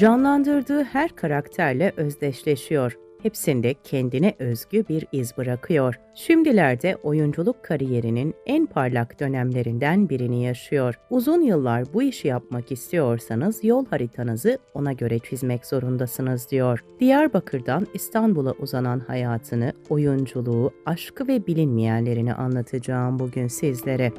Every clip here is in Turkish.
Canlandırdığı her karakterle özdeşleşiyor. Hepsinde kendine özgü bir iz bırakıyor. Şimdilerde oyunculuk kariyerinin en parlak dönemlerinden birini yaşıyor. Uzun yıllar bu işi yapmak istiyorsanız yol haritanızı ona göre çizmek zorundasınız diyor. Diyarbakır'dan İstanbul'a uzanan hayatını, oyunculuğu, aşkı ve bilinmeyenlerini anlatacağım bugün sizlere.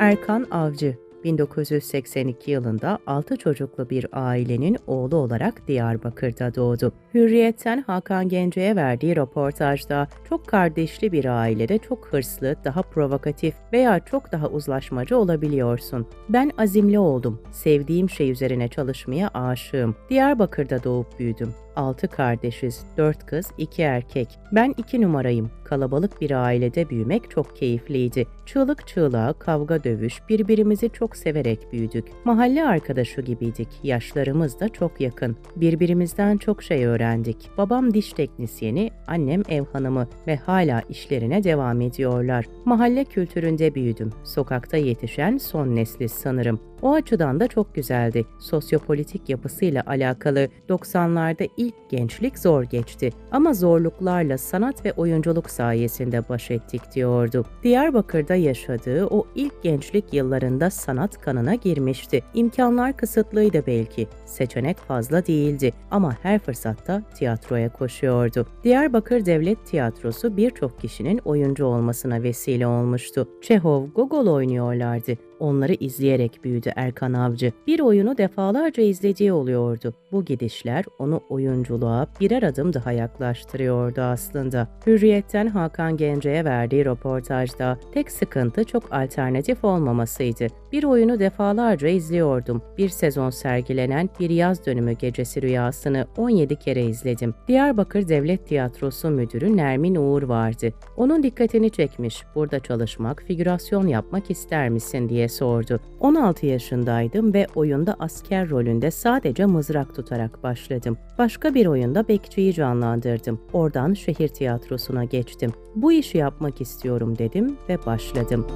Erkan Avcı 1982 yılında 6 çocuklu bir ailenin oğlu olarak Diyarbakır'da doğdu. Hürriyet'ten Hakan Gence'ye verdiği röportajda çok kardeşli bir ailede çok hırslı, daha provokatif veya çok daha uzlaşmacı olabiliyorsun. Ben azimli oldum. Sevdiğim şey üzerine çalışmaya aşığım. Diyarbakır'da doğup büyüdüm. Altı kardeşiz, dört kız, iki erkek. Ben iki numarayım. Kalabalık bir ailede büyümek çok keyifliydi. Çığlık çığlığa, kavga dövüş, birbirimizi çok severek büyüdük. Mahalle arkadaşı gibiydik. Yaşlarımız da çok yakın. Birbirimizden çok şey öğrendik. Babam diş teknisyeni, annem ev hanımı ve hala işlerine devam ediyorlar. Mahalle kültüründe büyüdüm. Sokakta yetişen son nesli sanırım. O açıdan da çok güzeldi. Sosyopolitik yapısıyla alakalı 90'larda ilk gençlik zor geçti ama zorluklarla sanat ve oyunculuk sayesinde baş ettik diyordu. Diyarbakır'da yaşadığı o ilk gençlik yıllarında sanat kanına girmişti. İmkanlar kısıtlıydı belki. Seçenek fazla değildi ama her fırsatta tiyatroya koşuyordu. Diyarbakır Devlet Tiyatrosu birçok kişinin oyuncu olmasına vesile olmuştu. Çehov, Gogol oynuyorlardı. Onları izleyerek büyüdü Erkan Avcı. Bir oyunu defalarca izlediği oluyordu. Bu gidişler onu oyunculuğa birer adım daha yaklaştırıyordu aslında. Hürriyetten Hakan Gence'ye verdiği röportajda tek sıkıntı çok alternatif olmamasıydı. Bir oyunu defalarca izliyordum. Bir sezon sergilenen bir yaz dönümü gecesi rüyasını 17 kere izledim. Diyarbakır Devlet Tiyatrosu Müdürü Nermin Uğur vardı. Onun dikkatini çekmiş. Burada çalışmak, figürasyon yapmak ister misin diye sordu. 16 yaşındaydım ve oyunda asker rolünde sadece mızrak tutarak başladım. Başka bir oyunda bekçiyi canlandırdım. Oradan şehir tiyatrosuna geçtim. Bu işi yapmak istiyorum dedim ve başladım.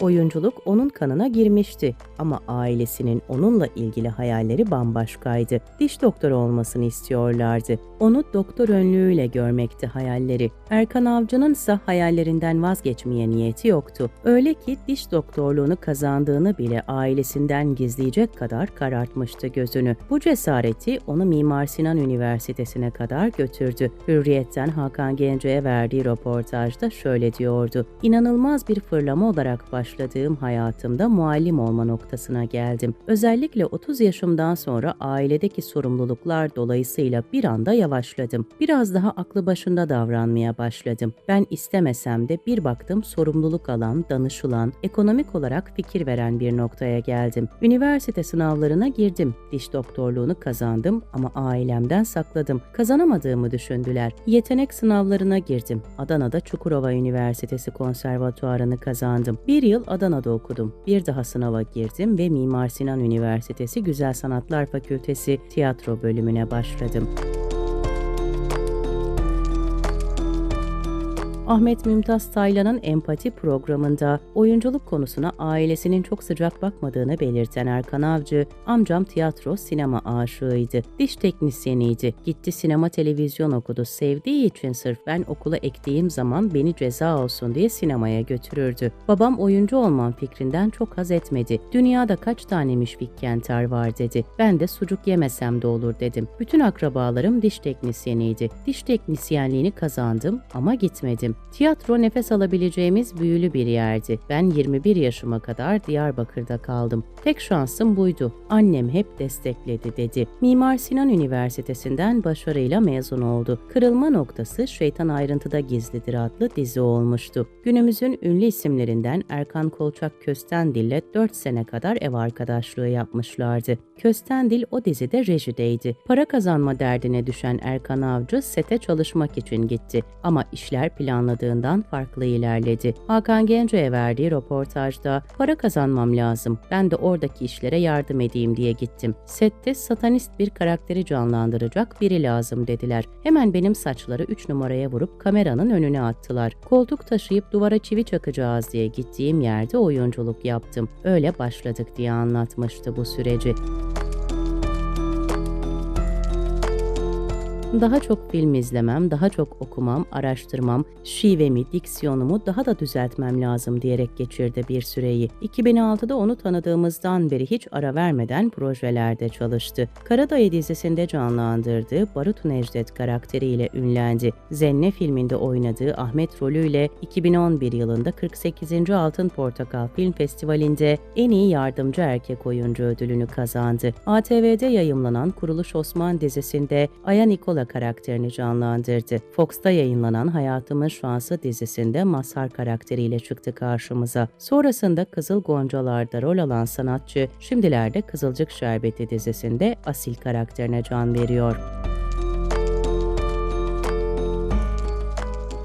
Oyunculuk onun kanına girmişti ama ailesinin onunla ilgili hayalleri bambaşkaydı. Diş doktoru olmasını istiyorlardı. Onu doktor önlüğüyle görmekti hayalleri. Erkan Avcı'nın ise hayallerinden vazgeçmeye niyeti yoktu. Öyle ki diş doktorluğunu kazandığını bile ailesinden gizleyecek kadar karartmıştı gözünü. Bu cesareti onu Mimar Sinan Üniversitesi'ne kadar götürdü. Hürriyet'ten Hakan Gence'ye verdiği röportajda şöyle diyordu. İnanılmaz bir fırlama olarak başladığım hayatımda muallim olma noktasına geldim. Özellikle 30 yaşımdan sonra ailedeki sorumluluklar dolayısıyla bir anda yavaşladım. Biraz daha aklı başında davranmaya başladım. Ben istemesem de bir baktım sorumluluk alan, danışılan, ekonomik olarak fikir veren bir noktaya geldim. Üniversite sınavlarına girdim. Diş doktorluğunu kazandım ama ailemden sakladım. Kazanamadığımı düşündüler. Yetenek sınavlarına girdim. Adana'da Çukurova Üniversitesi Konservatuarını kazandım. Bir yıl Adana'da okudum. Bir daha sınava girdim ve Mimar Sinan Üniversitesi Güzel Sanatlar Fakültesi tiyatro bölümüne başladım. Ahmet Mümtaz Taylan'ın empati programında oyunculuk konusuna ailesinin çok sıcak bakmadığını belirten Erkan Avcı, amcam tiyatro, sinema aşığıydı. Diş teknisyeniydi. Gitti sinema televizyon okudu. Sevdiği için sırf ben okula ektiğim zaman beni ceza olsun diye sinemaya götürürdü. Babam oyuncu olmam fikrinden çok haz etmedi. Dünyada kaç tane Müşfik Kenter var dedi. Ben de sucuk yemesem de olur dedim. Bütün akrabalarım diş teknisyeniydi. Diş teknisyenliğini kazandım ama gitmedim. Tiyatro nefes alabileceğimiz büyülü bir yerdi. Ben 21 yaşıma kadar Diyarbakır'da kaldım. Tek şansım buydu. Annem hep destekledi dedi. Mimar Sinan Üniversitesi'nden başarıyla mezun oldu. Kırılma noktası Şeytan Ayrıntıda Gizlidir adlı dizi olmuştu. Günümüzün ünlü isimlerinden Erkan Kolçak Köstendil ile 4 sene kadar ev arkadaşlığı yapmışlardı. Köstendil o dizide rejideydi. Para kazanma derdine düşen Erkan Avcı sete çalışmak için gitti. Ama işler planlanan planladığından farklı ilerledi. Hakan Gence'ye verdiği röportajda para kazanmam lazım, ben de oradaki işlere yardım edeyim diye gittim. Sette satanist bir karakteri canlandıracak biri lazım dediler. Hemen benim saçları 3 numaraya vurup kameranın önüne attılar. Koltuk taşıyıp duvara çivi çakacağız diye gittiğim yerde oyunculuk yaptım. Öyle başladık diye anlatmıştı bu süreci. Daha çok film izlemem, daha çok okumam, araştırmam, şivemi, diksiyonumu daha da düzeltmem lazım diyerek geçirdi bir süreyi. 2006'da onu tanıdığımızdan beri hiç ara vermeden projelerde çalıştı. Karadayı dizisinde canlandırdığı Barut Necdet karakteriyle ünlendi. Zenne filminde oynadığı Ahmet rolüyle 2011 yılında 48. Altın Portakal Film Festivali'nde en iyi yardımcı erkek oyuncu ödülünü kazandı. ATV'de yayımlanan Kuruluş Osman dizisinde Aya Nikola karakterini canlandırdı. Fox'ta yayınlanan Hayatımın Şansı dizisinde Mazhar karakteriyle çıktı karşımıza. Sonrasında Kızıl Goncalar'da rol alan sanatçı şimdilerde Kızılcık Şerbeti dizisinde Asil karakterine can veriyor.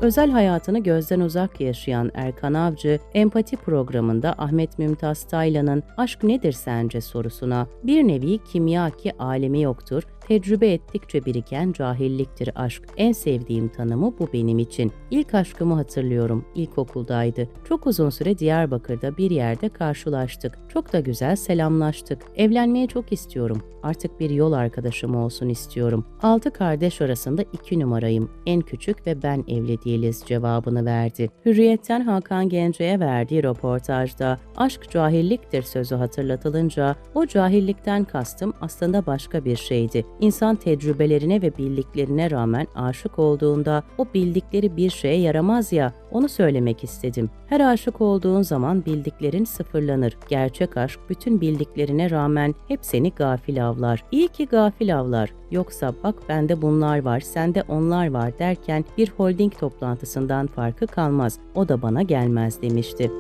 Özel hayatını gözden uzak yaşayan Erkan Avcı, empati programında Ahmet Mümtaz Taylan'ın "Aşk nedir sence?" sorusuna bir nevi kimya ki alemi yoktur, Tecrübe ettikçe biriken cahilliktir aşk. En sevdiğim tanımı bu benim için. İlk aşkımı hatırlıyorum. İlkokuldaydı. Çok uzun süre Diyarbakır'da bir yerde karşılaştık. Çok da güzel selamlaştık. Evlenmeyi çok istiyorum. Artık bir yol arkadaşım olsun istiyorum. Altı kardeş arasında iki numarayım. En küçük ve ben evli değiliz cevabını verdi. Hürriyetten Hakan Gence'ye verdiği röportajda aşk cahilliktir sözü hatırlatılınca o cahillikten kastım aslında başka bir şeydi. İnsan tecrübelerine ve bildiklerine rağmen aşık olduğunda o bildikleri bir şeye yaramaz ya, onu söylemek istedim. Her aşık olduğun zaman bildiklerin sıfırlanır. Gerçek aşk bütün bildiklerine rağmen hep seni gafil avlar. İyi ki gafil avlar. Yoksa bak bende bunlar var, sende onlar var derken bir holding toplantısından farkı kalmaz. O da bana gelmez demişti.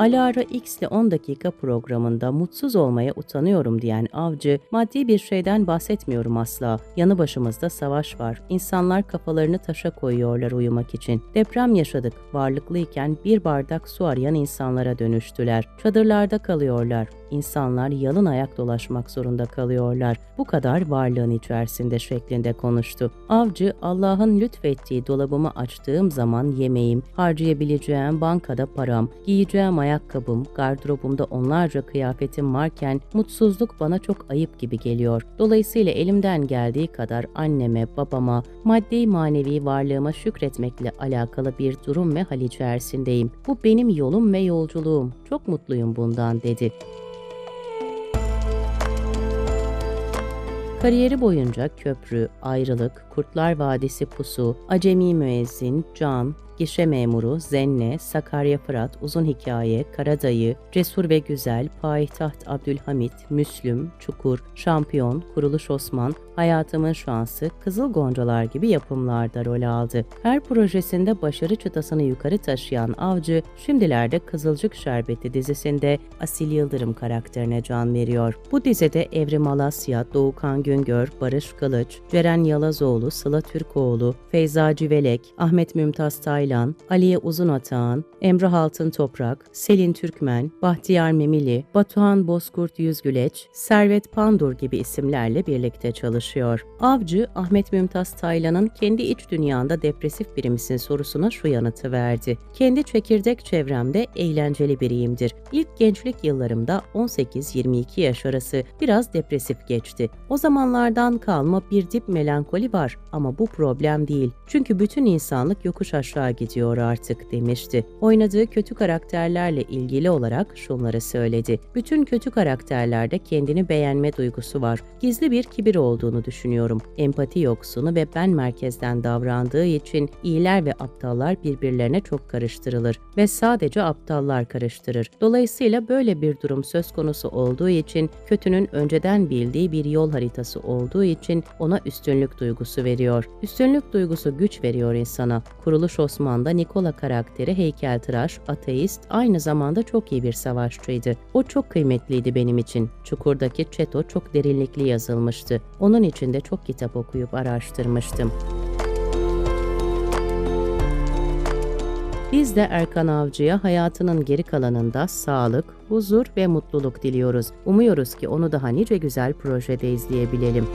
Alara X'le 10 dakika programında mutsuz olmaya utanıyorum diyen avcı, maddi bir şeyden bahsetmiyorum asla. Yanı başımızda savaş var. İnsanlar kafalarını taşa koyuyorlar uyumak için. Deprem yaşadık. Varlıklıyken bir bardak su arayan insanlara dönüştüler. Çadırlarda kalıyorlar insanlar yalın ayak dolaşmak zorunda kalıyorlar. Bu kadar varlığın içerisinde şeklinde konuştu. Avcı, Allah'ın lütfettiği dolabımı açtığım zaman yemeğim, harcayabileceğim bankada param, giyeceğim ayakkabım, gardırobumda onlarca kıyafetim varken mutsuzluk bana çok ayıp gibi geliyor. Dolayısıyla elimden geldiği kadar anneme, babama, maddi manevi varlığıma şükretmekle alakalı bir durum ve hal içerisindeyim. Bu benim yolum ve yolculuğum. Çok mutluyum bundan dedi. Kariyeri boyunca köprü, ayrılık, Kurtlar Vadisi pusu, acemi müezzin, can, gişe memuru, zenne, Sakarya Fırat, uzun hikaye, Karadayı, cesur ve güzel, payitaht Abdülhamit, Müslüm, Çukur, Şampiyon, Kuruluş Osman, Hayatımın Şansı, Kızıl Goncalar gibi yapımlarda rol aldı. Her projesinde başarı çıtasını yukarı taşıyan Avcı, şimdilerde Kızılcık Şerbeti dizisinde Asil Yıldırım karakterine can veriyor. Bu dizide Evrim Alasya, Doğukan Güngör, Barış Kılıç, Ceren Yalazoğlu, Sıla Türkoğlu, Feyza Civelek, Ahmet Mümtaz Taylan, Aliye Uzunatağan, Emrah Altın Toprak, Selin Türkmen, Bahtiyar Memili, Batuhan Bozkurt Yüzgüleç, Servet Pandur gibi isimlerle birlikte çalışıyor. Avcı, Ahmet Mümtaz Taylan'ın kendi iç dünyanda depresif biri misin sorusuna şu yanıtı verdi. Kendi çekirdek çevremde eğlenceli biriyimdir. İlk gençlik yıllarımda 18-22 yaş arası biraz depresif geçti. O zamanlardan kalma bir dip melankoli var ama bu problem değil. Çünkü bütün insanlık yokuş aşağı gidiyor artık demişti. Oynadığı kötü karakterlerle ilgili olarak şunları söyledi. Bütün kötü karakterlerde kendini beğenme duygusu var. Gizli bir kibir olduğunu düşünüyorum. Empati yoksunu ve ben merkezden davrandığı için iyiler ve aptallar birbirlerine çok karıştırılır ve sadece aptallar karıştırır. Dolayısıyla böyle bir durum söz konusu olduğu için kötünün önceden bildiği bir yol haritası olduğu için ona üstünlük duygusu veriyor. Üstünlük duygusu güç veriyor insana. Kuruluş Osman Osman'da Nikola karakteri heykeltıraş, ateist, aynı zamanda çok iyi bir savaşçıydı. O çok kıymetliydi benim için. Çukur'daki Çeto çok derinlikli yazılmıştı. Onun için de çok kitap okuyup araştırmıştım. Biz de Erkan Avcı'ya hayatının geri kalanında sağlık, huzur ve mutluluk diliyoruz. Umuyoruz ki onu daha nice güzel projede izleyebilelim.